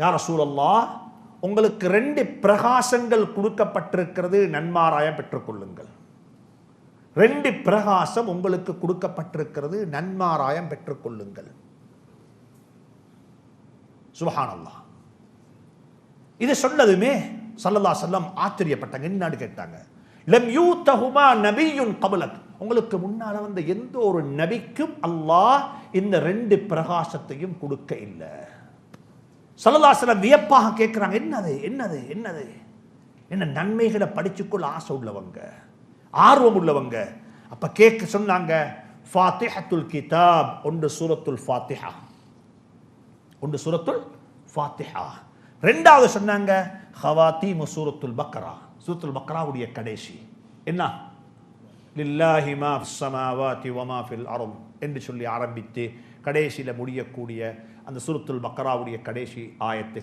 யார் சூழல்லா உங்களுக்கு ரெண்டு பிரகாசங்கள் கொடுக்கப்பட்டிருக்கிறது நன்மாராயம் பெற்றுக்கொள்ளுங்கள். ரெண்டு பிரகாசம் உங்களுக்கு கொடுக்கப்பட்டிருக்கிறது நன்மாராயம் பெற்றுக்கொள்ளுங்கள். சுபஹானல்லா இது சொன்னதுமே சல்லல்லா செல்லம் ஆச்சரியப்பட்டாங்க. என்னன்னு கேட்டாங்க. லம் தகுமா நபியுன் கபலக். உங்களுக்கு முன்னால வந்த எந்த ஒரு நபிக்கும் அல்லாஹ் இந்த ரெண்டு பிரகாசத்தையும் கொடுக்க இல்லை. சல்லல்லா வியப்பாக கேட்குறாங்க என்னது என்னது என்னது? என்ன நன்மைகளை படிச்சுக்கொள்ள ஆசை உள்ளவங்க ஆர்வம் உள்ளவங்க. அப்போ கேட்க சொன்னாங்க ஃபாத்திஹத்துல் கிதாப் ஒன்று சூரத்துல் ஃபாத்திஹா. ஒன்று சூரத்துல் ஃபாத்திஹா. ரெண்டாவது சொன்னாங்க ஹவாத்தீமு சூரத்துல் பக்ரா சூரத்துல் பக்ராவுடைய கடைசி. என்ன? லில்லாஹி மா ஃபிஸ் ஸமாவாதி வ மா ஃபில் அர்த் என்று சொல்லி ஆரம்பித்து கடைசியில் முடியக்கூடிய அந்த சூரத்துல் பக்ராவுடைய கடைசி ஆயத்து